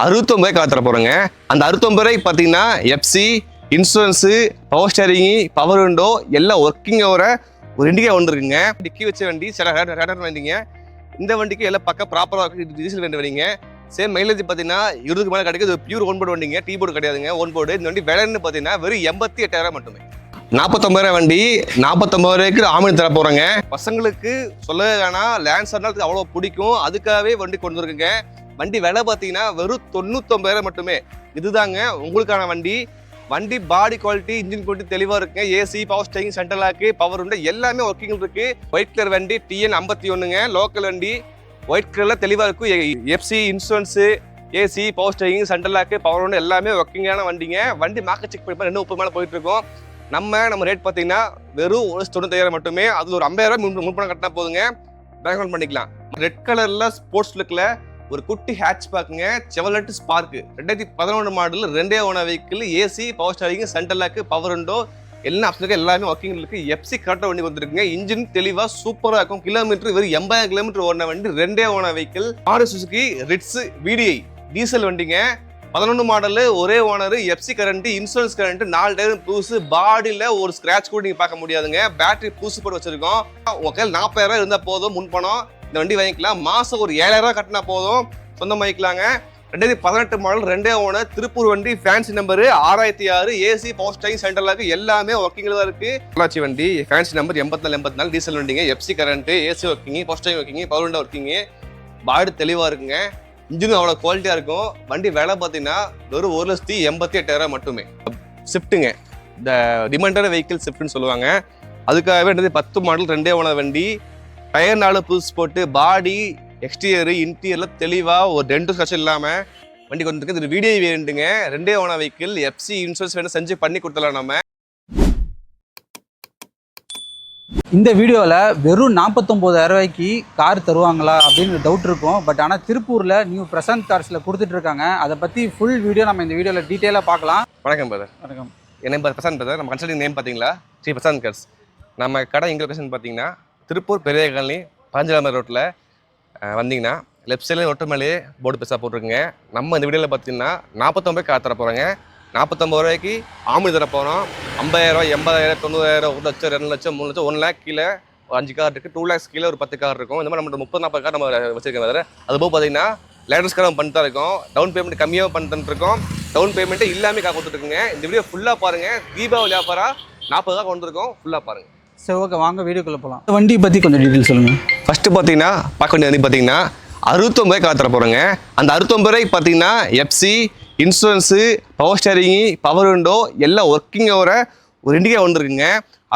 அறுபத்தொம்பது காத்துற போகிறோங்க அந்த அறுபத்தொம்பது பார்த்தீங்கன்னா FC insurance power steering power window எல்லாம் ஒர்க்கிங்கோட ஒரு இண்டிகா வந்திருக்குங்க. டிக்கி வச்ச வண்டி சில ரேடர் வண்டிங்க இந்த வண்டிக்கு எல்லாம் பக்கம் ப்ராப்பராக டீசல் வண்டி வண்டிங்க. சேம் மைலேஜ் பார்த்தீங்கன்னா இருபதுக்கு மேலே கிடைக்குது. பியூர் ஒன் போர்டு வண்டிங்க. டீ போர்டு கிடையாதுங்க ஒன் போர்டு இந்த வண்டி விலைன்னு பார்த்தீங்கன்னா வெறும் எண்பத்தி எட்டாயிரம் மட்டுமே. நாற்பத்தொம்பது வண்டி நாற்பத்தொம்பது ரூபாய்க்கு ஆமினி தர போகிறேங்க பசங்களுக்கு சொல்ல வேணாம். லேண்ட்ஸர்னால அவ்வளோ பிடிக்கும். அதுக்காகவே வண்டி கொண்டு வந்துருக்குங்க. வண்டி விலை பார்த்தீங்கன்னா வெறும் தொண்ணூத்தொம்பதாயிரம் மட்டுமே. இதுதாங்க உங்களுக்கான வண்டி. வண்டி பாடி குவாலிட்டி இன்ஜின் குவாலிட்டி தெளிவாக இருக்குங்க AC power steering central lock power உண்டு எல்லாமே ஒர்க்கிங் இருக்கு. ஒயிட் கலர் வண்டி டிஎன் ஐம்பத்தி ஒன்றுங்க லோக்கல் வண்டி ஒயிட் கலரில் தெளிவாக இருக்கும் FC insurance AC power steering central lock power உண்டு எல்லாமே ஒர்க்கிங்கான வண்டிங்க. வண்டி மார்க்கெட் செக் பண்ணி ரெண்டு முப்பது மேலே போயிட்டு இருக்கோம். நம்ம நம்ம ரேட் பார்த்தீங்கன்னா வெறும் ஒரு தொண்ணூத்தாயிரம் மட்டுமே. அது ஒரு ஐம்பதாயிரம் முன் முன்பணம் கட்டினா போதுங்க. பேக்ரவுண்ட் பண்ணிக்கலாம். ரெட் கலரில் ஸ்போர்ட்ஸ் லுக்கில் ஒரு குட்டி ஹேட்ச் பேக்குங்க செவலட் ஸ்பார்க் ரெண்டாயிரத்தி பதினொன்று மாடல் ரெண்டே own vehicle AC power steering centre lock power window எல்லா ஆப்ஷனுக்கு எல்லாமே ஒர்க்கிங் இருக்கு. எஃப்சி கரெக்டாக வண்டி வந்துருக்குங்க. இன்ஜின் தெளிவாக சூப்பராக இருக்கும். கிலோமீட்டர் வெறும் எண்பதாயிரம் கிலோமீட்டர் ஓடின வண்டி ரெண்டே ஓன வெஹிக்கிள் ஆறு சுசுகி ரிட்ஸ் விடிஐ டீசல் வண்டிங்க. பதினொன்று மாடலு ஒரே owner FC current insurance current நாலு டயர் புதுசு பாடியில் ஒரு ஸ்க்ராட்ச் கூட நீங்கள் பார்க்க முடியாதுங்க. பேட்டரி புதுசு போட்டு வச்சிருக்கோம். உங்க கையில் நாற்பதாயிரம் இருந்தால் போதும் முன்பணம். இந்த வண்டி வாங்கிக்கலாம் மாதம் ஒரு ஏழாயிரம் கட்டினா போதும். சொந்தம் வாங்கிக்கலாங்க. ரெண்டாயிரத்தி பதினெட்டு மாடல் ரெண்டே ஓனர் திருப்பூர் வண்டி ஃபேன்சி நம்பர் ஆறாயிரத்தி ஆறு ஏசி பவர் ஸ்டைங் சென்டர்லாக்கு எல்லாமே ஒர்க்கிங்கில் தான் இருக்கு. பொள்ளாச்சி வண்டி ஃபேன்சி நம்பர் எண்பத்தி நாலு எண்பத்தி நாலு டீசல் வண்டிங்க FC current AC working power steering working power window working body தெளிவாக இருக்குங்க. இன்ஜினும் அவ்வளோ குவாலிட்டியாக இருக்கும். வண்டி விலை பார்த்தீங்கன்னா வெறும் ஒரு லட்சத்தி எண்பத்தி எட்டாயிரம் மட்டுமே. ஷிஃப்ட்டுங்க இந்த டிமாண்டட் வெஹிக்கிள் ஷிஃப்ட்னு சொல்லுவாங்க. அதுக்காகவே பத்து மாடல் ரெண்டே ஓனர் வண்டி. டயர் நாலு புதுசு போட்டு பாடி எக்ஸ்டீரியர் இன்டீரியர்ல தெளிவாக ஒரு ரெண்டு ஸ்கட்ச் இல்லாமல் வண்டி கொண்டு இது வீடியோ வேண்டுங்க. ரெண்டே ஓனர் வெஹிக்கிள் எஃப்சி இன்சூரன்ஸ் வேணும் செஞ்சு பண்ணி கொடுத்துடலாம் நம்ம இந்த வீடியோவில் வெறும் நாற்பத்தொம்போதாயிரம் ரூபாய்க்கு கார் தருவாங்களா அப்படின்னு டவுட் இருக்கும். பட் ஆனால் திருப்பூரில் நியூ பிரசாந்த் கார்ஸில் கொடுத்துட்டு இருக்காங்க. அதை பற்றி ஃபுல் வீடியோ நம்ம இந்த வீடியோவில் டீட்டெயிலாக பார்க்கலாம். வணக்கம் பிரதர் வணக்கம். என் நேம் பிரசாந்த் பிரதர் நம்ம கன்சல்டிங் நேம் பார்த்தீங்களா? ஸ்ரீ பிரசாந்த் கர்ஸ் நம்ம கடை எங்க லொகேஷன் பார்த்தீங்கன்னா திருப்பூர் பெரிய காலனி பாஞ்சலாமர் ரோட்டில் வந்தீங்கன்னா லெஃப்ட் சைடில் ஒட்டு மேலேயே போர்டு பெருசாக போட்டிருக்குங்க. நம்ம இந்த வீடியோவில் பார்த்தீங்கன்னா நாற்பத்தொம்பது கார் தர போகிறோங்க நாற்பத்தொம்பது ரூபாய்க்கு ஆமினி தர போகிறோம் ஐம்பதாயிரம் எண்பதாயிரம் தொண்ணூறாயிரம் ஒரு லட்சம் ரெண்டு லட்சம் மூணு லட்சம் ஒன் லேக் கீழே ஒரு அஞ்சு கார் இருக்குது டூ லேக்ஸ் கீழே ஒரு பத்து கார் இருக்கும். இந்த மாதிரி நம்ம முப்பது நாற்பது கார் நம்ம வச்சிருக்கோம் வேறு. அது போக பார்த்தீங்கன்னா லேட்டர்ஸ் கார் பண்ணிட்டு தான் இருக்கோம். டவுன் பேமெண்ட் கம்மியாக பண்ணிட்டுருக்கோம் டவுன் பேமெண்ட்டு இல்லாமல் கார் கொடுத்துருக்குங்க இந்த வீடியோ ஃபுல்லாக பாருங்கள் தீபாவளி வியாபாரம் நாற்பது தான் கொண்டு இருக்கோம் ஃபுல்லாக பாருங்கள் சரி ஓகே வாங்க வீடியோக்குள்ளே போகலாம் இந்த வண்டி பற்றி கொஞ்சம் டீட்டெயில் சொல்லுங்கள் ஃபஸ்ட்டு பார்த்தீங்கன்னா பார்க்க வேண்டியது வந்து பார்த்தீங்கன்னா அறுபத்தொம்பது கார் தர போகிறோங்க அந்த அறுபத்தொம்பது ரூபாய்க்கு பார்த்தீங்கன்னா FC insurance power steering power window எல்லாம் ஒர்க்கிங்கோட ஒரு இண்டிகா வந்திருக்குங்க.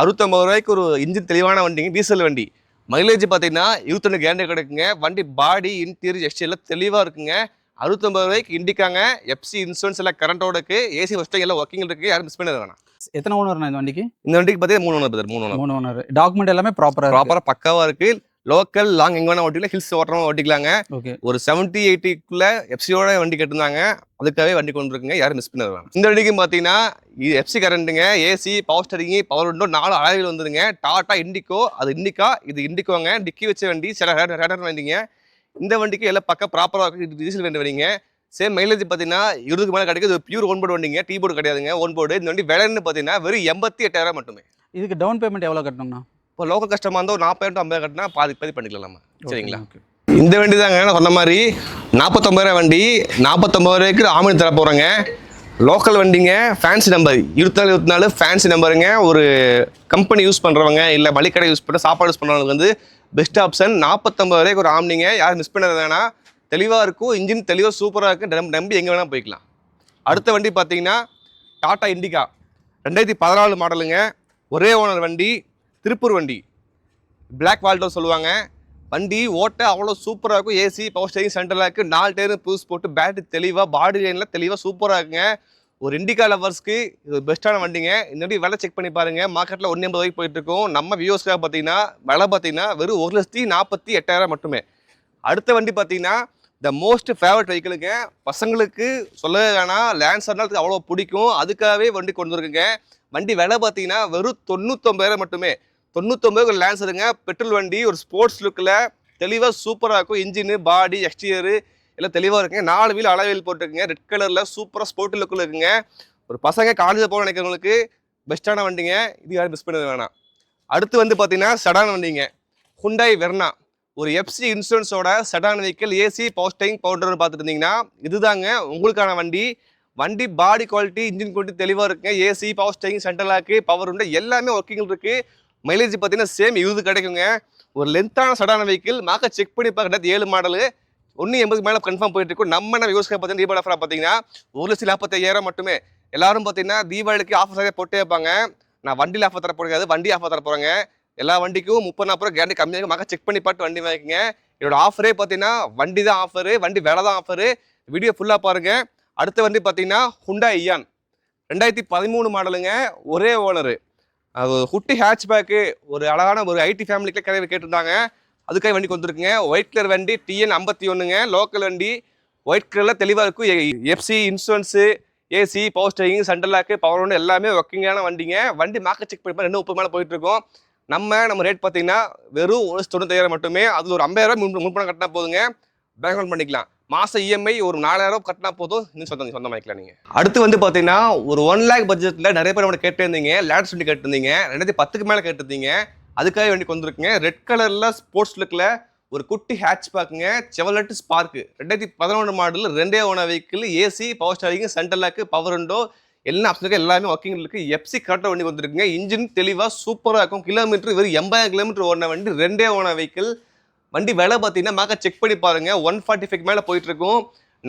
அறுபத்தொம்பது ரூபாய்க்கு ஒரு இன்ஜின் தெளிவான வண்டிங்க டீசல் வண்டி. மைலேஜ் பார்த்தீங்கன்னா இருபத்தொன்று கேரண்டி கிடைக்குங்க. வண்டி பாடி இன்டீரியர் எஸ்டி எல்லாம் தெளிவாக இருக்குங்க. அறுபத்தொம்பது ரூபாய்க்கு இண்டிக்காங்க எஃப்சி இன்சூரன்ஸ் எல்லாம் கரண்டோட இருக்கு ஏசி ஃபஸ்ட்டு எல்லாம் ஒர்க்கிங் இருக்கு யாரும் மிஸ் பண்ணது வேணாம் எத்தனை ஓனர் இந்த வண்டிக்கு? இந்த வண்டிக்கு பார்த்தீங்கன்னா மூணு ஒன்று மூணு ஒன்று மூணு ஓனர் டாக்குமெண்ட் எல்லாமே ப்ராப்பராக ப்ராப்பராக பக்காவாக இருக்கு. லோக்கல் லாங் எங்கே வேணா ஓட்டிக்கலாம் ஹில்ஸ் ஓட்டுறவங்க ஓட்டிக்கலாங்க. ஓகே ஒரு செவன்ட்டி எயிட்டிக்குள்ள எஃப்சியோட வண்டி கட்டிருந்தாங்க அதுக்காகவே வண்டி கொண்டு இருக்குங்க யாரும் மிஸ் பண்ண இந்த வண்டிக்கு பார்த்தீங்கன்னா இது FC கரண்ட்டுங்க AC power steering power window நாலு அழகில் வந்துருங்க. டாடா இண்டிகோ அது இண்டிகா இது இண்டிகோங்க டிக்கி வச்ச வண்டி சில ரேடர் வண்டிங்க. இந்த வண்டிக்கு எல்லாம் பக்கம் ப்ராப்பராக டீசல் வண்டி வண்டிங்க. சேம் மைலேஜ் பார்த்தீங்கன்னா இருபதுக்கு மேலே கிடைக்குது. பியூர் ஒன் போர்டு வண்டிங்க. டீ போர்டு கிடையாதுங்க. ஒன் போர்டு இந்த வண்டி விலைன்னு பார்த்தீங்கன்னா வெறும் எண்பத்தி எட்டாயிரம் மட்டுமே. இதுக்கு டவுன் பேமெண்ட் எவ்வளோ கட்டணும்ண்ணா இப்போ லோக்கல் கஸ்டமர் இருந்தால் ஒரு நாற்பதாயிரம் ஐம்பது கட்டினா பாதி பாதி பண்ணிக்கலாம் நம்ம. சரிங்களா? இந்த வண்டி தாங்க நான் சொன்ன மாதிரி நாற்பத்தொம்பது ரூபாய் வண்டி நாற்பத்தொம்பது ரூபாய்க்கு ஆமினி தர போகிறேங்க லோக்கல் வண்டிங்க ஃபேன்சி நம்பர் இருபத்தி நாலு இருபத்தி நாலு ஃபேன்சி நம்பருங்க ஒரு கம்பெனி யூஸ் பண்ணுறவங்க இல்லை மளிகடை யூஸ் பண்ண சாப்பாடு யூஸ் பண்ணுறவங்களுக்கு வந்து பெஸ்ட் ஆப்ஷன் நாற்பத்தொம்பது வரைக்கும் ஒரு ஆம்னிங்க யாரும் மிஸ் பண்ணுறது வேணாம். தெளிவாக இருக்கும். இன்ஜின் தெளிவாக சூப்பராக இருக்குது நம்பி நம்பி எங்கே வேணால் போய்க்கலாம். அடுத்த வண்டி பார்த்தீங்கன்னா டாடா இண்டிகா ரெண்டாயிரத்தி பதினாலு மாடலுங்க ஒரே ஓனர் வண்டி திருப்பூர் வண்டி. பிளாக் வால்டோ சொல்லுவாங்க. வண்டி ஓட்ட அவ்வளோ சூப்பராக இருக்கும். ஏசி பவர் ஸ்டேரிங் சென்டரில் இருக்குது நாலு டயர் புதுசு போட்டு பேட்டரி தெளிவாக பாடி லைனில் தெளிவாக சூப்பராக இருக்குங்க. ஒரு இண்டிகா லவர்ஸ்க்கு இது பெஸ்ட்டான வண்டிங்க. இந்த வண்டி விலை செக் பண்ணி பாருங்க. மார்க்கெட்டில் ஒன்று எண்பது வரைக்கும் போயிட்டுருக்கும் நம்ம வியூஸ்க்காக பார்த்தீங்கன்னா விலை பார்த்தீங்கன்னா வெறும் ஒரு லட்சத்தி நாற்பத்தி எட்டாயிரம் மட்டுமே. அடுத்த வண்டி பார்த்தீங்கன்னா த மோஸ்ட் ஃபேவரட் வெஹிக்கிளுங்க பசங்களுக்கு சொல்ல வேணாம். லேன்சர்னால் அவ்வளோ பிடிக்கும். அதுக்காகவே வண்டி கொண்டு வந்துருக்குங்க. வண்டி விலை பார்த்தீங்கன்னா வெறும் தொண்ணூத்தொம்பதாயிரம் மட்டுமே. தொண்ணூத்தொம்பது ஒரு லேன்சருங்க பெட்ரோல் வண்டி ஒரு ஸ்போர்ட்ஸ் லுக்கில் தெளிவாக சூப்பராக இருக்கும். இன்ஜினு பாடி எக்ஸ்டீரியரு எல்லாம் தெளிவாக இருக்குங்க. நாலு வீல் அளவில் போட்டுருக்குங்க. ரெட் கலரில் சூப்பராக ஸ்போர்ட் லுக்கில் இருக்குங்க. ஒரு பசங்க காலேஜில் போக நினைக்கிறவங்களுக்கு பெஸ்ட்டான வண்டிங்க. இது யாரும் மிஸ் பண்ணது வேணாம். அடுத்து வந்து பார்த்தீங்கன்னா சடான் வண்டிங்க. ஹுண்டாய் வெர்னா ஒரு FC இன்சூரன்ஸோட sedan vehicle AC power powder பார்த்துட்டு இருந்தீங்கன்னா இதுதாங்க உங்களுக்கான வண்டி. வண்டி பாடி குவாலிட்டி இன்ஜின் குவாலிட்டி தெளிவாக இருக்குங்க. AC power steering central lock power உண்டு எல்லாமே ஒர்க்கிங் இருக்குது மைலேஜ் பார்த்தீங்கன்னா சேம் இது கிடைக்குங்க. ஒரு லென்த்தான சடான வெஹிக்கிள் மாக்க செக் பண்ணி பார்க்கறது ஏழு மாடலு ஒன்று எண்பது மேலே கன்ஃபார்ம் போயிட்டு இருக்கும் நம்ம நம்ம யூஸ் பார்த்தீங்கன்னா தீபாவளி ஆஃபராக பார்த்தீங்கன்னா ஒரு லட்சத்தி நாற்பத்தையாயிரம் மட்டுமே. எல்லாரும் பார்த்தீங்கன்னா தீபாவளிக்கு ஆஃபர் சரியாக போட்டே இருப்பாங்க. நான் வண்டியில் ஆஃபர் தர போகிறது வண்டி ஆஃபர் தர போகிறேங்க எல்லா வண்டிக்கும் முப்பது நாற்பது ரூபா கேரண்டி கம்மியாக மக்கள் செக் பண்ணி பார்த்து வண்டி வாங்கிக்கங்க. என்னோட ஆஃபரே பார்த்தீங்கன்னா வண்டி தான் ஆஃபரு வண்டி வேலை தான் ஆஃபரு வீடியோ ஃபுல்லாக பாருங்கள் அடுத்த வண்டி பார்த்தீங்கன்னா ஹுண்டா இயான் ரெண்டாயிரத்தி பதிமூணு மாடலுங்க ஒரே ஓனரு அது ஒரு குட்டி ஹேட்ச்பேக்கு ஒரு அழகான ஒரு ஐடி ஃபேமிலிக்கே கிடையாது கேட்டிருந்தாங்க. அதுக்காக வண்டிக்கு வந்திருக்குங்க. ஒயிட் கலர் வண்டி டிஎன் ஐம்பத்தி ஒன்றுங்க லோக்கல் வண்டி. ஒயிட் கலரில் தெளிவாக இருக்கும். FC insurance AC power steering central lock power ஒன்று எல்லாமே ஒர்க்கிங்கான வண்டிங்க. வண்டி மார்க்கெட் செக் பண்ணி ரெண்டு முப்பது மேலே போயிட்டுருக்கோம். நம்ம நம்ம ரேட் பார்த்தீங்கன்னா வெறும் ஒரு தொண்ணூத்தாயிரம் மட்டுமே. அதில் ஒரு ஐம்பதாயிரம் முன் முன்பணம் கட்டினா போதுங்க. பேங்க் லோன் பண்ணிக்கலாம். மாதம் இஎம்ஐ ஒரு நாலாயிரம் கட்டினா போதும். இன்னும் சொந்தம் வாங்கிக்கலாம் நீங்கள் அடுத்து வந்து பார்த்தீங்கன்னா ஒரு ஒன் லேக் பட்ஜெட்டில் நிறைய பேர் நம்ம கேட்டிருந்தீங்க. லேண்ட்ஸ் வண்டி கேட்டிருந்தீங்க. ரெண்டாயிரத்தி பத்துக்கு மேலே கேட்டிருந்தீங்க. அதுக்காக வேண்டி வந்திருக்குங்க ரெட் கலரில் ஸ்போர்ட்ஸ் லுக்கில் ஒரு குட்டி ஹேட்ச் பேக்குங்க செவலட் ஸ்பார்க்கு ரெண்டாயிரத்தி பதினொன்று மாடலில் ரெண்டே own vehicle AC power steering centre lock power window எல்லா ஆப்ஷனுக்கு எல்லாமே ஒர்க்கிங் இருக்கு எஃப்சி கரெக்டாக வண்டி வந்துருக்குங்க. இன்ஜின் தெளிவாக சூப்பராக இருக்கும். கிலோமீட்டர் வெறும் எண்பதாயிரம் கிலோமீட்டர் ஓடின வண்டி ரெண்டே ஓன வெஹிக்கிள் வண்டி விலை பார்த்தீங்கன்னா மாக்க செக் பண்ணி பாருங்க. ஒன் ஃபார்ட்டி ஃபைவ் மேலே போயிட்டுருக்கும்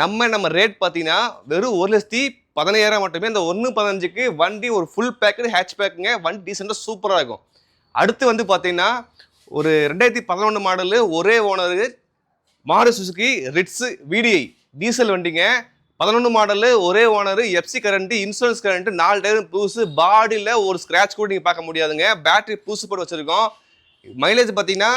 நம்ம நம்ம ரேட் பார்த்தீங்கன்னா வெறும் ஒரு லட்சத்தி பதினையாயிரம் மட்டுமே. இந்த ஒன்று பதினஞ்சுக்கு வண்டி ஒரு ஃபுல் பேக்கடு ஹேட்ச் பேக்குங்க வண்டி டீசெண்டாக சூப்பராக இருக்கும். அடுத்து வந்து பார்த்தீங்கன்னா ஒரு ரெண்டாயிரத்தி பதினொன்று மாடலு ஒரே ஓனரு மாடு சுசுகி ரிட்ஸு விடிஐ டீசல் வண்டிங்க. பதினொன்று மாடலு ஒரே owner FC current insurance current நாலு டயரும் புதுசு பாடியில் ஒரு ஸ்க்ராட்ச் கூட நீங்கள் பார்க்க முடியாதுங்க. பேட்டரி புதுசு போட்டு வச்சுருக்கோம். மைலேஜ் பார்த்தீங்கன்னா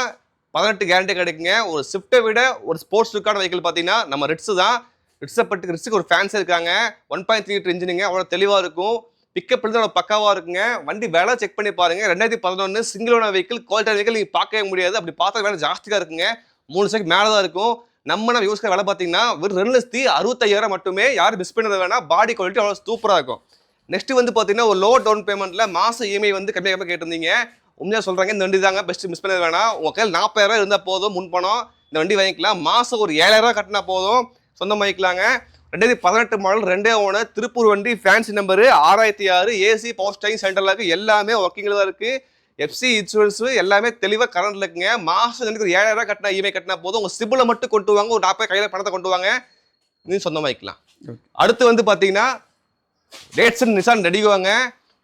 பதினெட்டு கேரண்டி கிடைக்குங்க. ஒரு ஸ்விஃப்ட்டை விட ஒரு ஸ்போர்ட்ஸ் லுக்கான வெஹிக்கிள் பார்த்தீங்கன்னா நம்ம ரிட்ஸு தான். ரிட்ஸை பட்டு ரிட்ஸுக்கு ஒரு ஃபேன்ஸ் இருக்காங்க. ஒன் பாயிண்ட் த்ரீ லிட்டர் இன்ஜினுங்க அவ்வளோ தெளிவாக இருக்கும். பிக்கப் தான் பக்காவாக இருக்குங்க. வண்டி வேலை செக் பண்ணி பாருங்கள் ரெண்டாயிரத்தி பதினொன்று சிங்கிளான வெஹிக்கிள் குவாலிட்டி வெஹிக்கிள் நீங்கள் பார்க்கவே முடியாது. அப்படி பார்த்தா வேலை ஜாஸ்தியாக இருக்குங்க. மூணு சைக்கு மேலே தான் இருக்கும். நம்ம நம்ம யூஸ்க்கு வேலை பார்த்தீங்கன்னா வெறும் ரெண்டு லட்சத்தி அறுபத்தாயிரம் மட்டுமே யாரும் மிஸ் பண்ணுறது வேணால் பாடி குவாலிட்டி அவ்வளோ சூப்பராக இருக்கும். நெக்ஸ்ட் வந்து பார்த்தீங்கன்னா ஒரு லோ டவுன் பேமெண்ட்டில் மாதம் இஎம்ஐ வந்து கம்மியாக கம்மியாக கேட்டிருந்தீங்க. உண்மையாக சொல்கிறாங்க இந்த வண்டி தாங்க பெஸ்ட் மிஸ் பண்ணது வேணாம். உங்கள் கையில் நாற்பதாயிரம் இருந்தால் போதும் முன் பணம் இந்த வண்டி வாங்கிக்கலாம். மாதம் ஒரு ஏழாயிரம் கட்டினா போதும். சொந்தம் வாங்கிக்கலாங்க. ரெண்டாயிரத்தி பதினெட்டு மாடல் ரெண்டே ஓனர் திருப்பூர் வண்டி ஃபேன்சி நம்பரு ஆறாயிரத்தி ஆறு ஏசி பவர் ஸ்டைங் சென்டர்லாக்கு எல்லாமே ஒர்க்கிங்கில் தான் இருக்குது எஃப்சி இன்சூரன்ஸு எல்லாமே தெளிவாக கரண்ட்ல இருக்குங்க. மாதம் எனக்கு ஒரு ஏழாயிரம் கட்டினா இஎம்ஐ கட்டினா போதும். உங்கள் சிபிலை மட்டும் கொண்டு வாங்க. ஒரு நாற்பது கையில் பணத்தை கொண்டு வாங்க. நீ சொந்தமாக்கிக்கலாம் அடுத்து வந்து பார்த்தீங்கன்னா டேட்ஸன் நிசான் ரெடிவாங்க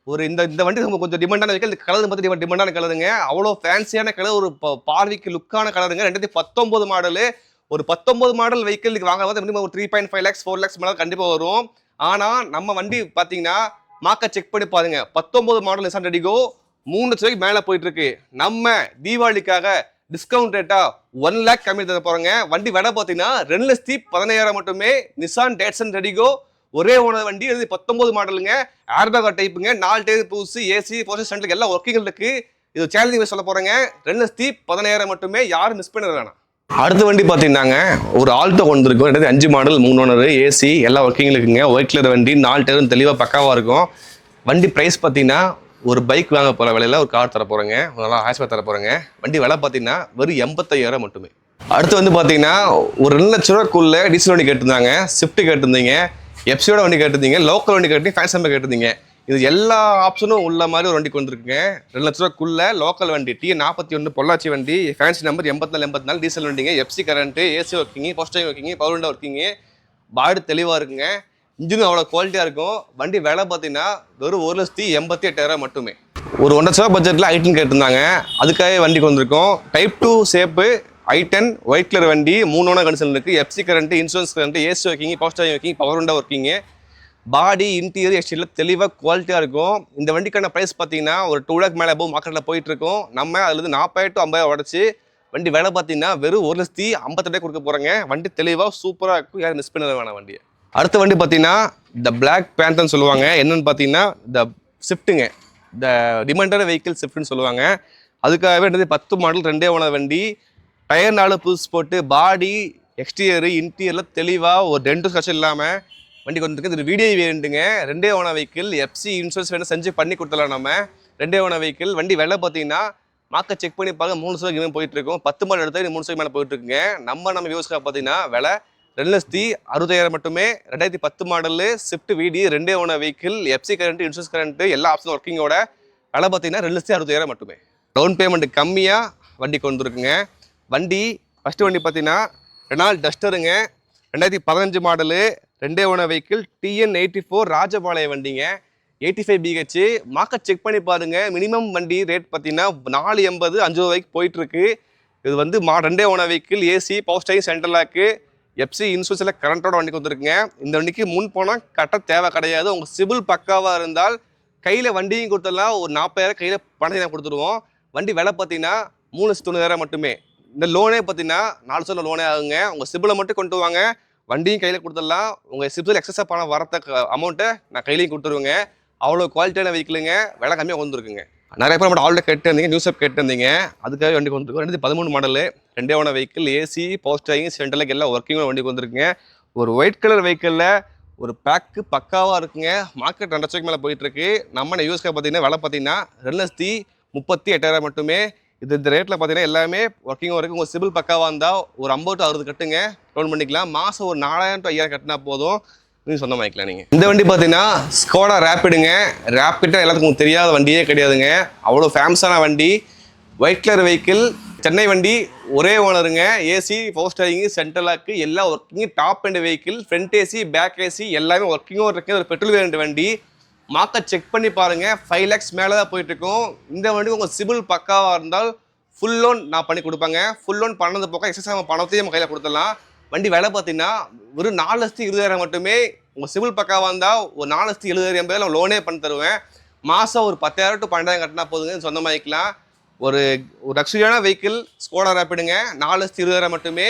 ஒரு இந்த இந்த வண்டி நம்ம கொஞ்சம் டிமாண்டான வெஹிக்கல் இந்த கலர் பார்த்து டிமாண்ட் டிமாண்டான கலருங்க அவ்வளோ ஃபேன்சியான கலர் ஒரு பார்வைக்கு லுக்கான கலருங்க ரெண்டாயிரத்தி பத்தொம்போது மாடலு ஒரு பத்தொன்பது மாடல் வெஹிக்கிள் வாங்க வந்து ஒரு three point five lakhs four lakhs மேலே கண்டிப்பாக வரும். ஆனால் நம்ம வண்டி பார்த்தீங்கன்னா மாக்க செக் பண்ணி பாருங்க. பத்தொம்போது மாடல் நிசான் ரெடிகோ மூணு லட்சம் ரூபாய்க்கு மேலே போயிட்டு இருக்கு நம்ம தீபாவளிக்காக டிஸ்கவுண்ட் ரேட்டா ஒன் லேக் கம்மி தர போகிறோங்க வண்டி விலை பார்த்தீங்கன்னா ரெண்டு லட்சத்தி பதினாயிரம் மட்டுமே. நிசான் டேட்ஸன் ரெடிகோ ஒரே ஓனர் வண்டி எழுதி பத்தொன்பது மாடலுங்க. ஏர்பேக் டைப்புங்க நாலு டேர் புதுசு ஏசி போஸ்ட் சென்டருக்கு எல்லாம் ஒர்க்கிங் இருக்கு. இது சேலஞ்சிங் சொல்ல போறேங்க. ரெண்டு லட்சத்தி பதினாயிரம் மட்டுமே யாரும் மிஸ் பண்ண வேணாம் அடுத்த வண்டி பார்த்தீங்கன்னாங்க ஒரு ஆல்டோ கொண்டு இருக்கும் ரெண்டாயிரத்தி அஞ்சு மாடல் மூணு ஓனர் ஏசி எல்லா ஒர்க்கிங் இருக்குங்க. ஒயிட் கலர் வண்டி நாலு டேரும் தெளிவாக பக்காவாக இருக்கும். வண்டி ப்ரைஸ் பார்த்தீங்கன்னா ஒரு பைக் வாங்க போகிற விலையில் ஒரு கார் தர போகிறேங்க நல்லா ஹேஷ்பேக் தர போகிறேங்க வண்டி விலை பார்த்தீங்கன்னா வெறும் எண்பத்தையாயிரம் மட்டுமே. அடுத்து வந்து பார்த்தீங்கன்னா ஒரு ரெண்டு லட்ச ரூபாக்குள்ளே டீசல் வண்டி கேட்டிருந்தாங்க. ஸ்விஃப்ட் கேட்டிருந்தீங்க. எப்சியோட வண்டி கேட்டிருந்தீங்க. லோக்கல் வண்டி கேட்டிங்க ஃபேன்சம்பை கேட்டிருந்தீங்க. இது எல்லா ஆப்ஷனும் உள்ள மாதிரி ஒரு வண்டி கொண்டுருக்குங்க. ரெண்டு லட்ச ரூபாக்குள்ள லோக்கல் வண்டி டி நாற்பத்தி ஒன்று பொள்ளாச்சி வண்டி ஃபேன்சி நம்பர் எண்பத்திநாலு எண்பத்தி நாலு டீசல் வண்டிங்க FC current AC working posting working power window working body தெளிவாக இருக்குங்க. இன்ஜினும் அவ்வளோ குவாலிட்டியாக இருக்கும். வண்டி விலை பார்த்தீங்கன்னா வெறும் ஒரு லட்சத்தி எண்பத்தி எட்டாயிரம் மட்டுமே. ஒரு ஒன்றரை லட்ச ரூபா பட்ஜெட்டில் ஐட்டன் கேட்டிருந்தாங்க. அதுக்காக வண்டிக்கு வந்திருக்கோம் டைப் டூ சேப்பு ஐ டென் ஒயிட் கலர் வண்டி மூணு ஒன்றா கண்டிஷன் இருக்குது FC current insurance current AC working power working power window ஒர்க்கிங்க body interior exterior தெளிவாக குவாலிட்டியாக இருக்கும். இந்த வண்டிக்கான ப்ரைஸ் பார்த்தீங்கன்னா ஒரு டூ லேக் மேலே போகும் மார்க்கெட்டில் போயிட்டுருக்கும் நம்ம அதுலேருந்து நாற்பதாயிரம் டு ஐம்பதாயிரம் உடச்சி வண்டி விலை பார்த்தீங்கன்னா வெறும் ஒரு லட்சத்தி ஐம்பத்தெட்டே கொடுக்க போகிறேங்க வண்டி தெளிவாக சூப்பராக இருக்கும். யாரும் மிஸ் பண்ண வேணாம் வண்டியை. அடுத்த வண்டி பார்த்தீங்கன்னா இந்த பிளாக் பேந்தர்னு சொல்லுவாங்க. என்னென்னு பார்த்தீங்கன்னா இந்த ஷிஃப்ட்டுங்க இந்த டிமாண்டட் வெஹிக்கிள் ஷிஃப்ட்னு சொல்லுவாங்க. அதுக்காகவே என்னது பத்து மாடல் ரெண்டே ஓன வண்டி. டயர் நாலு புதுசு போட்டு பாடி எக்ஸ்டீரியர் இன்டீரியரில் தெளிவாக ஒரு ரெண்டு ஸ்கட்சும் இல்லாமல் வண்டி கொண்டு இது வீடியோ வேண்டுங்க. ரெண்டே ஓன வெஹிக்கிள் எஃப்சி இன்சூரன்ஸ் வேணும் செஞ்சு பண்ணி கொடுத்துடலாம் நம்ம ரெண்டே ஓன வெஹிக்கிள் வண்டி விலை பார்த்தீங்கன்னா மார்க்கை செக் பண்ணி பார்க்க மூணு சதவீதம் கிலோ போயிட்டு இருக்கும் பத்து மாடல் எடுத்தா மூணு சதவீதம் மேலே போயிட்டு இருக்குங்க நம்ம நம்ம வியூஸ்க்காக பார்த்தீங்கன்னா விலை ரெண்டு லட்சத்தி அறுபதாயிரம் மட்டுமே ரெண்டாயிரத்தி பத்து மாடலு ஸ்விஃப்ட் வீடி ரெண்டே own vehicle FC current insurance current எல்லா ஆப்ஷன் ஒர்க்கிங்கோட விலை பார்த்தீங்கன்னா ரெண்டு லட்சத்தி அறுபதாயிரம் மட்டுமே. டவுன் பேமெண்ட் கம்மியாக வண்டி கொண்டுருக்குங்க வண்டி ஃபஸ்ட்டு வண்டி பார்த்தீங்கன்னா ரெனால் டஸ்டருங்க ரெண்டாயிரத்தி பதினஞ்சு மாடலு ரெண்டே ஒன்று vehicle TN eighty four Rajapalayam வண்டிங்க. Eighty five BH market check பண்ணி பாருங்கள் மினிமம் வண்டி ரேட் பார்த்தீங்கன்னா நாலு எண்பது அஞ்சு ரூபாய்க்கு போயிட்டுருக்கு. இது வந்து மா ரெண்டே own vehicle AC power steering central lock FC இன்சூரன்ஸில் கரண்ட்டோட வண்டி வந்துருக்குங்க. இந்த வண்டிக்கு முன் போனால் கட்ட தேவை கிடையாது. உங்கள் சிபில் பக்காவாக இருந்தால் கையில் வண்டியும் கொடுத்துடலாம். ஒரு நாற்பதாயிரம் கையில் பணத்தையும் கொடுத்துருவோம். வண்டி விலை பார்த்தீங்கன்னா மூணு லட்சத்து தொண்ணூறாயிரம் மட்டுமே. இந்த லோனே பார்த்தீங்கன்னா நாலு லட்சம் லோனே ஆகுங்க. உங்கள் சிபிலை மட்டும் கொண்டு வாங்க. வண்டியும் கையில் கொடுத்துடலாம். உங்கள் சிப்ஸில் எக்ஸஸாக பணம் வரத்த அமௌண்ட்டை நான் கையிலையும் கொடுத்துருவேங்க. அவ்வளோ குவாலிட்டியான வெஹிக்கிளுங்க விலை கம்மியாக வந்துருக்குங்க நிறைய பேர் நம்ம ஆல்ரெடி கேட்டுருந்தீங்க நியூஸ் அப் கேட்டுருந்தீங்க அதுக்காக வண்டி வந்துருக்கோம் ரெண்டு பதிமூணு மாடலு ரெண்டே ஒன்று vehicle AC power steering centre lock எல்லாம் ஒர்க்கிங்காக வண்டி வந்துருக்குங்க ஒரு ஒயிட் கலர் வெஹிக்கிளில் ஒரு பேக்கு பக்காவாக இருக்குங்க. மார்க்கெட் ரெண்டு லட்சத்துக்கு மேலே போயிட்டுருக்கு நம்ம யூஸ்க்கு பார்த்தீங்கன்னா விலை பார்த்தீங்கன்னா ரெண்டு லட்சத்தி முப்பத்தி எட்டாயிரம் மட்டுமே. இது இந்த ரேட்டில் பார்த்தீங்கன்னா எல்லாமே ஒர்க்கிங்காக இருக்குது உங்கள் சிபில் பக்காவாக இருந்தால் ஒரு ஐம்பது டு அறுபது கட்டுங்க. லோன் பண்ணிக்கலாம். மாதம் ஒரு நாலாயிரம் டு ஐயாயிரம் கட்டினா போதும். நீங்கள் சொந்தம் வாங்கிக்கலாம் நீங்கள் இந்த வண்டி பார்த்தீங்கன்னா ஸ்கோடா ரேப்பிடுங்க ரேப்பிட்டாக எல்லாத்துக்கும் உங்களுக்கு தெரியாத வண்டியே கிடையாதுங்க. அவ்வளோ ஃபேமஸான வண்டி. ஒயிட் கலர் வெஹிக்கிள் சென்னை வண்டி. ஒரே ஓனருங்க AC power steering central lock எல்லா ஒர்க்கிங்கும் top end vehicle front AC back AC எல்லாமே ஒர்க்கிங்கும் இருக்குது ஒரு பெட்ரோல் வேரியண்ட் வண்டி. மார்க்கெட் செக் பண்ணி பாருங்கள் ஃபைவ் லேக்ஸ் மேலே தான் போயிட்டுருக்கோம். இந்த வண்டி உங்கள் சிபில் பக்காவாக இருந்தால் ஃபுல் லோன் நான் பண்ணி கொடுப்பேங்க. ஃபுல் லோன் பண்ணது போக எக்ஸஸ் பணத்தையும் நம்ம கையில் கொடுத்துடலாம். வண்டி விலை பார்த்தீங்கன்னா ஒரு நாலு லட்சத்தி இருபதாயிரம் மட்டுமே. உங்கள் சிவில் பக்காவாக இருந்தால் ஒரு நாலு லட்சத்தி எழுபதாயிரம் எண்பதாயிரம் லோனே பண்ணி தருவேன். மாதம் ஒரு பத்தாயிரம் டு பன்னெண்டாயிரம் கட்டினா போதுங்க சொந்தமாகிக்கலாம் ஒரு ஒரு லக்ஸரியான வெஹிக்கிள் ஸ்கோடா ரேப்பிடுங்க நாலு லட்சத்தி இருபதாயிரம் மட்டுமே.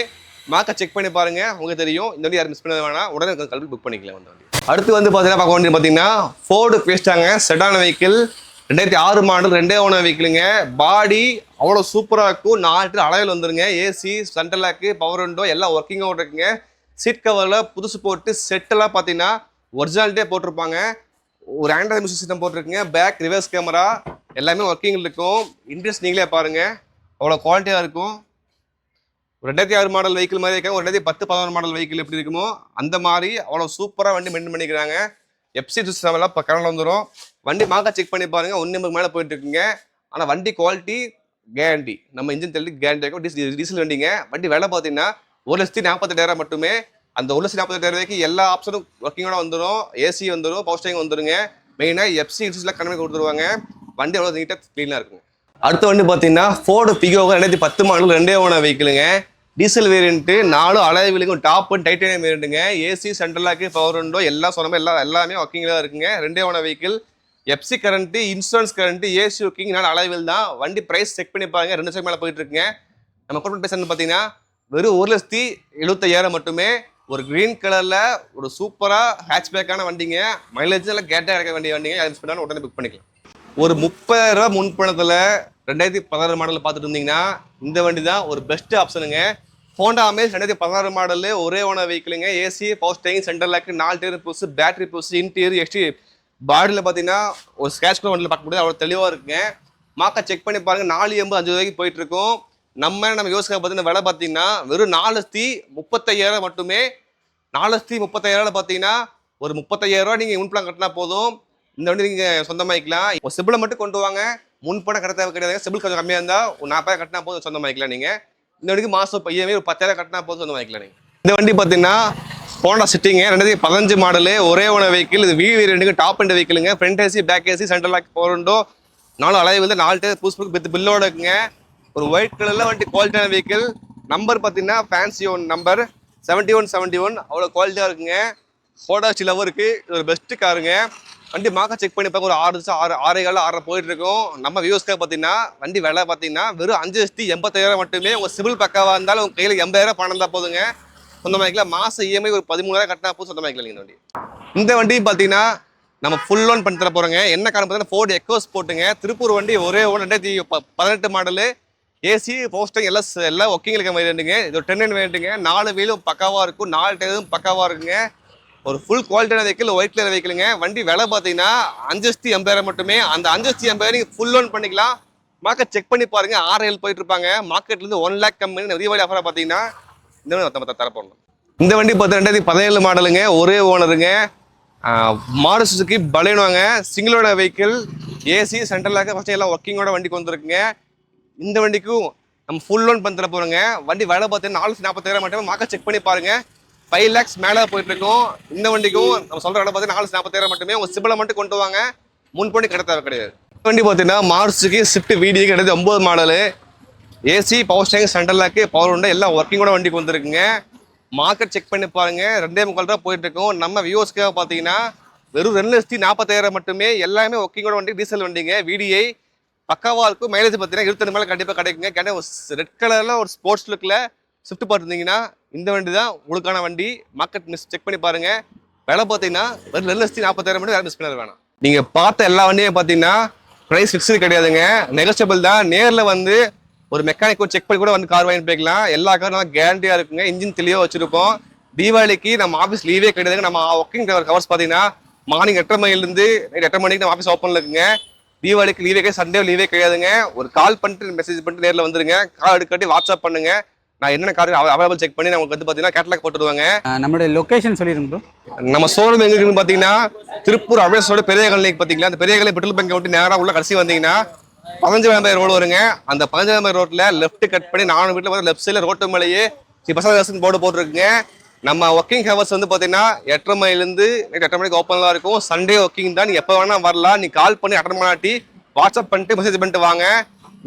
மார்க்கை செக் பண்ணி பாருங்க. உங்களுக்கு தெரியும். இந்த வண்டி யாரும் மிஸ் பண்ண வேணாம். உடனே கல்வி புக் பண்ணிக்கலாம் இந்த வண்டி அடுத்து வந்து பார்த்தீங்கன்னா பார்க்க வேண்டியது பார்த்தீங்கன்னா ஃபோர்டு பேஸ்டாங்க செடான வெஹிக்கிள் ரெண்டாயிரத்தி ஆறு மாடல் ரெண்டே ஓன வெஹிக்கிளுங்க பாடி அவ்வளோ சூப்பராக இருக்கும். நாலு அளவில் வந்துருங்க. AC central lock power window எல்லாம் ஒர்க்கிங்காக இருக்குங்க. சீட் கவரில் புதுசு போட்டு செட்டெல்லாம் பார்த்தீங்கன்னா ஒரிஜினாலிட்டே போட்டிருப்பாங்க. ஒரு ஆண்ட்ராய்ட் மியூசிக் சிஸ்டம் போட்டிருக்குங்க. பேக் ரிவர்ஸ் கேமரா எல்லாமே ஒர்க்கிங் இருக்கும். இன்ட்ரெஸ்ட் நீங்களே பாருங்கள் அவ்வளோ குவாலிட்டியாக இருக்கும். ஒரு ரெண்டாயிரத்தி ஆறு மாடல் வெஹிக்கிள் மாதிரி இருக்காங்க ஒரு ரெண்டாயிரத்தி பத்து பதினொரு மாடல் வெஹிக்கிள் எப்படி இருக்குமோ அந்த மாதிரி அவ்வளோ சூப்பராக வண்டி மெயின்டைன் பண்ணிக்கிறாங்க. எஃப்சி சிஸ்டம் எல்லாம் இப்போ கரண்ட் வந்துடும் வண்டி மார்க்கெட் செக் பண்ணி பாருங்க ஒன்று மேலே போயிட்டு இருக்குங்க. ஆனால் வண்டி குவாலிட்டி கேரண்டி நம்ம இன்ஜின் தள்ளி கேரண்டி இருக்கும் டீசல் டீசல் வண்டிங்க. வண்டி விலை பார்த்தீங்கன்னா ஒரு லட்சத்தி நாற்பத்தெட்டாயிரம் மட்டுமே. அந்த ஒரு லட்சத்தி நாற்பத்தெட்டாயிரம் ரூபாய்க்கு எல்லா ஆப்ஷனும் ஒர்க்கிங்கோட வந்துடும் ஏசி வந்துடும் பவர் ஸ்டேங் வந்துடுங்க மெயினாக எஃப்சி இன்சூரன்ஸ்லாம் கம்மி கொடுத்துருவாங்க. வண்டி அவ்வளோ நீட்டாக க்ளீனாக இருக்குங்க. அடுத்த வண்டி பார்த்தீங்கன்னா ஃபோர்டு பிகோக ரெண்டாயிரத்தி பத்து மாடல் ரெண்டே ஓன வெஹிக்கிளுங்க டீசல் வேரியண்ட்டு நாலு அலாய் வீலுங்க top end titanium வேரியண்ட்டுங்க AC central lock power window எல்லாம் சொன்னமே எல்லாம் எல்லாமே ஒர்க்கிங்கில் இருக்குங்க. ரெண்டே own vehicle FC current insurance current AC working நாலு அலைவில் தான். வண்டி ப்ரைஸ் செக் பண்ணி பாருங்க. ரெண்டு லட்சம் மேலே போயிட்டு இருக்குங்க நம்ம கோட் பேசுறது பார்த்தீங்கன்னா வெறும் ஒரு லட்சத்தி எழுபத்தையாயிரம் மட்டுமே ஒரு க்ரீன் கலரில் ஒரு சூப்பராக ஹேட்ச்பேக்கான வண்டிங்க. மைலேஜ் எல்லாம் கேட்டாக இருக்க வேண்டிய வண்டிங்க. அது பண்ணாலும் உடனே புக் பண்ணிக்கலாம். ஒரு முப்பதாயிரம் ரூபா முன்பணத்தில் ரெண்டாயிரத்தி பதினாறு மாடலில் பார்த்துட்டு இருந்தீங்கன்னா இந்த வண்டி தான் ஒரு பெஸ்ட் ஆப்ஷனுங்க ஹோண்டா அமேஸ் ரெண்டாயிரத்தி பதினாறு மாடலு ஒரே ஓன வெஹிக்கிளுங்க AC power steering centre lock நாலு டேர் புதுசு பேட்டரி புதுசு இன்டீரியர் எக்ஸ்டி பாடியில் பார்த்தீங்கன்னா ஒரு ஸ்கேட்ச் கூட வண்டியில் பார்க்க முடியாது அவ்வளோ தெளிவாக இருக்குங்க. மாக்கா செக் பண்ணி பாருங்க. நாலு எண்பது அஞ்சு ரூபாய்க்கு போயிட்டுருக்கும். நம்ம நம்ம யோசிக்க பார்த்தீங்கன்னா விலை பார்த்தீங்கன்னா வெறும் நாலு லட்சத்தி முப்பத்தையாயிரம் மட்டுமே நாலு லட்சத்தி முப்பத்தையாயிரம் பார்த்தீங்கன்னா ஒரு முப்பத்தையாயிரம் ரூபா நீங்கள் முன்பணம் கட்டினா போதும். இந்த வண்டி நீங்கள் சொந்தமாக்கிக்கலாம் இப்போ சிபிலை மட்டும் கொண்டு வாங்க. முன்பணம் கட்ட தேவை கிடையாது. சிபில் கொஞ்சம் கம்மியாக இருந்தால் ஒரு நாற்பதாயிரம் கட்டினா போதும் சொந்தமாக்கிக்கலாம் நீங்கள் இந்த வண்டிக்கு மாதம் பையன் ஒரு பத்தாயிரம் கட்டினா போதும் சொந்தமாக்கிக்கலாம் நீங்கள் இந்த வண்டி பார்த்தீங்கன்னா ஹோண்டா சிட்டிங்க. ரெண்டாயிரத்தி பதினஞ்சு மாடலு. ஒரே ஒன வெஹிக்கிள் இது வி ரெண்டுக்கு top end வெஹிக்கிளுங்க front AC back AC central lock four நாலு அலைவு வந்து நாலு டேர் புதுசு வித் பில்லோட இருக்குங்க. ஒரு ஒயிட் கலரில் வண்டி குவாலிட்டியான வெஹிக்கிள் நம்பர் பார்த்தீங்கன்னா fancy one number seventy one seventy one அவ்வளோ குவாலிட்டியாக இருக்குங்க. ஹோடா சிலவும் இருக்குது இது ஒரு பெஸ்ட்டு காருங்க வண்டி மாக்கா செக் பண்ணி பார்க்க ஒரு ஆறு வருஷம் ஆறு ஆறே கால ஆறரை போயிட்டு இருக்கும். நம்ம வியூஸ்க்காக பார்த்தீங்கன்னா வண்டி விலை பார்த்தீங்கன்னா வெறும் அஞ்சு லட்சத்தி எண்பத்தாயிரம் மட்டுமே உங்கள் சிவில் பக்காவாக இருந்தாலும் உங்கள் கையில் எண்பதாயிரம் பணம் தான் போதுங்க. சொந்தமாக்கிக்கலாம் மாதம் இஎம்ஐ ஒரு பதிமூணாயிரம் கட்டினா போதும் சொந்தமாக்கிக்கலாம் இந்த வண்டி. இந்த வண்டி பார்த்தீங்கன்னா நம்ம ஃபுல் லோன் பண்ணி தர போகிறோங்க என்ன காரணம் பார்த்தீங்கன்னா ஃபோர்டு எக்கோஸ் போட்டுங்க. திருப்பூர் வண்டி ஒரே ஒன்று ரெண்டாயிரத்தி ப- பதினெட்டு மாடலு ஏசி போஸ்டிங் எல்லாம் எல்லாம் ஒர்க்கிங் இருக்க மாதிரி வேண்டுங்க இது ஒரு டென் வேண்டுங்க நாலு வீலும் பக்காவாக இருக்கும். நாலு டயரும் பக்காவாக இருக்குங்க. ஒரு ஃபுல் குவாலிட்டியான வெஹிக்கிள் ஒயிட் கலர் வெஹிக்கிளுங்க வண்டி விலை பார்த்தீங்கன்னா அஞ்சஸ்தி எம்பயரை மட்டுமே. அந்த அஞ்சஸ்தி எண்பதாயிரம் நீங்கள் ஃபுல் லோன் பண்ணிக்கலாம். மார்க்கெட் செக் பண்ணி பாருங்க. ஆறு ஏழு போயிட்டு இருப்பாங்க. மார்க்கெட்லேருந்து ஒன் லேக் கம்பெனி தீபாவளி ஆஃபராக பார்த்தீங்கன்னா இந்த மாதிரி தரப்படணும் இந்த வண்டி பார்த்து ரெண்டாயிரத்தி பதினேழு மாடலுங்க ஒரே ஓனருங்க மாடு சுசுக்கி பலேனுவாங்க சிங்கிளோட வெஹிக்கிள் ஏசி சென்ட்ரலாக ஃபஸ்ட்டு எல்லாம் ஒர்க்கிங்கோட வண்டிக்கு வந்திருக்குங்க. இந்த வண்டிக்கும் நம்ம ஃபுல் லோன் பண்ணி தர போகிறோங்க வண்டி வேலை பார்த்தீங்கன்னா நாலு நாற்பத்தாயிரம் மட்டுமே. மார்க்கெட் செக் பண்ணி பாருங்க. ஃபைவ் லேக்ஸ் மேலே போயிட்டு இருக்கோம் இந்த வண்டிக்கும் நம்ம சொல்கிற இடம் பார்த்தீங்கன்னா நாலு நாற்பத்தாயிரம் மட்டுமே. உங்கள் சிபிலை மட்டும் கொண்டு வாங்க. முன் பண்ணி கடை தேவை கிடையாது வண்டி பார்த்தீங்கன்னா மார்ச்சுக்கு ஸ்விஃப்ட் வீடியோ கிடையாது ஒம்பது model AC power steering centre lock power உண்டு எல்லாம் ஒர்க்கிங்கோட வண்டிக்கு வந்திருக்குங்க. மார்க்கெட் செக் பண்ணி பாருங்க. ரெண்டே முக்கால் ரூபா போயிட்டு இருக்கோம் நம்ம வியூஸ்க்காக பார்த்தீங்கன்னா வெறும் ரெண்டு லட்சத்தி நாற்பத்தாயிரம் மட்டுமே எல்லாமே ஒர்க்கிங்கோட வண்டி டீசல் வண்டிங்க. வீடியை பக்காவா இருக்கும். மைலேஜ் பார்த்தீங்கன்னா இருபத்தஞ்சு மேலே கண்டிப்பாக கிடைக்குங்க. கேட்டால் ரெட் கலரில் ஒரு ஸ்போர்ட்ஸ் லுக்கில் ஸ்விஃப்ட் பார்த்துருந்தீங்கன்னா இந்த வண்டி தான் உங்களுக்கான வண்டி. மார்க்கெட் மிஸ் செக் பண்ணி பாருங்க. விலை பார்த்தீங்கன்னா வெறும் ரெண்டு லட்சத்தி நாற்பத்தாயிரம் மட்டும் வேறு மிஸ் பண்ண வேணாம். நீங்கள் பார்த்த எல்லா வண்டியும் பார்த்தீங்கன்னா ப்ரைஸ் ஃபிக்ஸ்டு கிடையாதுங்க. நெகஸ்டபிள் தான். நேரில் வந்து ஒரு மெக்கானிக் செக் பண்ணி கூட வந்து கார் வாங்கி போய்க்கலாம். எல்லா காரும் நல்லா கேரண்டியா இருக்குங்க. இன்ஜின் தெளிவாக வச்சிருப்போம் தீபாவளிக்கு நம்ம ஆஃபீஸ் லீவே கிடையாதுங்க. நம்ம ஒர்க்கிங் கவர்ஸ் பார்த்தீங்கன்னா மார்னிங் எட்டரை மணிலேருந்து நைட் எட்டரை மணிக்கு நம்ம ஆஃபீஸ் ஓப்பனில் இருக்குங்க. தீபாவளிக்கு லீவே கிடையாது சண்டே லீவே கிடையாதுங்க. ஒரு கால் பண்ணிட்டு மெசேஜ் பண்ணிட்டு நேரில் வந்துருங்க. கால் எடுக்காட்டி வாட்ஸ்அப் பண்ணுங்க. நான் என்னென்ன கார் அவைலபிள் செக் பண்ணி உங்களுக்கு வந்து பார்த்தீங்கன்னா கேட்டலாக் போட்டுருவாங்க நம்மளுடைய லொக்கேஷன் சொல்லிடுங்க ப்ரோ நம்ம ஷோரூம் எங்க இருக்குன்னு பார்த்தீங்கன்னா திருப்பூர் அவேசோட பெரிய கல்லைக்கு பார்த்தீங்களா அந்த பெரிய கல்லை பெட்ரோல் பங்க் விட்டு நேராக உள்ள கடைசி வந்தீங்கன்னா பதினஞ்சு வேம்பர் ரோடு வருங்க. அந்த பதினஞ்சு வேம்பர் ரோட்ல லெஃப்ட் கட் பண்ணி நாலு வீட்டில் பார்த்து லெஃப்ட் சைடில் ரோட்டு மேலேயே ஸ்ரீ பிரசாத் போர்டு போட்டிருக்குங்க. நம்ம ஒர்க்கிங் ஹவர்ஸ் வந்து பார்த்தீங்கன்னா எட்டரை மணிலேருந்து நைட் எட்டரை மணிக்கு ஓப்பனில் இருக்கும். சண்டே ஒர்க்கிங் தான். நீ எப்போ வேணா வரலாம். நீ கால் பண்ணி அட்டன் பண்ணாட்டி வாட்ஸ்அப் பண்ணிட்டு மெசேஜ் பண்ணிட்டு வாங்க.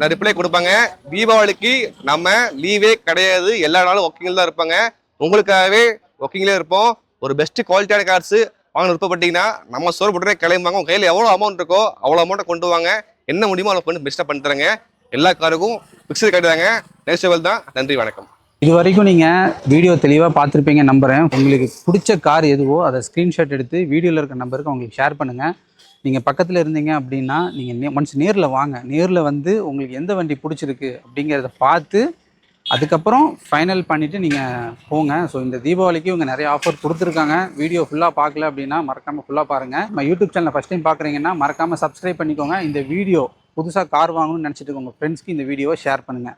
நான் ரிப்ளை கொடுப்பாங்க. தீபாவளிக்கு நம்ம லீவே கிடையாது. எல்லா நாளும் ஒர்க்கிங்கில் தான் இருப்பாங்க. உங்களுக்காகவே ஒர்க்கிங்லேயே இருப்போம். ஒரு பெஸ்ட் குவாலிட்டியான கார்ஸு வாங்க விருப்பப்பட்டீங்கன்னா நம்ம சோறு உடனே கிளம்புவாங்க உங்கள் கையில் எவ்வளோ அமௌண்ட் இருக்கோ அவ்வளோ அமௌண்ட்டை கொண்டு வாங்க. என்ன முடியுமோ அவ்வளோ பண்ணி பெஸ்ட்டாக பண்ணி தரேங்க. எல்லா காருக்கும் ஃபிக்ஸட் கட்டுறாங்க நெக்ஸ்ட் தான். நன்றி வணக்கம். இது வரைக்கும் நீங்கள் வீடியோ தெளிவாக பார்த்துருப்பீங்க நம்புகிறேன் உங்களுக்கு பிடிச்ச கார் எதுவோ அதை ஸ்க்ரீன்ஷாட் எடுத்து வீடியோவில் இருக்க நம்பருக்கு உங்களுக்கு ஷேர் பண்ணுங்கள் நீங்கள் பக்கத்தில் இருந்தீங்க அப்படின்னா நீங்கள் நே ஒன்ஸ் நேரில் வாங்க. நேரில் வந்து உங்களுக்கு எந்த வண்டி பிடிச்சிருக்கு அப்படிங்கிறத பார்த்து அதுக்கப்புறம் ஃபைனல் பண்ணிவிட்டு நீங்கள் போங்க. ஸோ இந்த தீபாவளிக்கு இவங்க நிறைய ஆஃபர் கொடுத்துருக்காங்க. வீடியோ ஃபுல்லாக பார்க்கல அப்படின்னா மறக்காமல் ஃபுல்லாக பாருங்கள் நம்ம யூடியூப் சேனலை ஃபஸ்ட் டைம் பார்க்குறீங்கன்னா மறக்காமல் சப்ஸ்கிரைப் பண்ணிக்கோங்க. இந்த வீடியோ புதுசாக கார் வாங்கணும்னு நினச்சிட்டு உங்கள் ஃப்ரெண்ட்ஸ்க்கு இந்த வீடியோவை ஷேர் பண்ணுங்கள்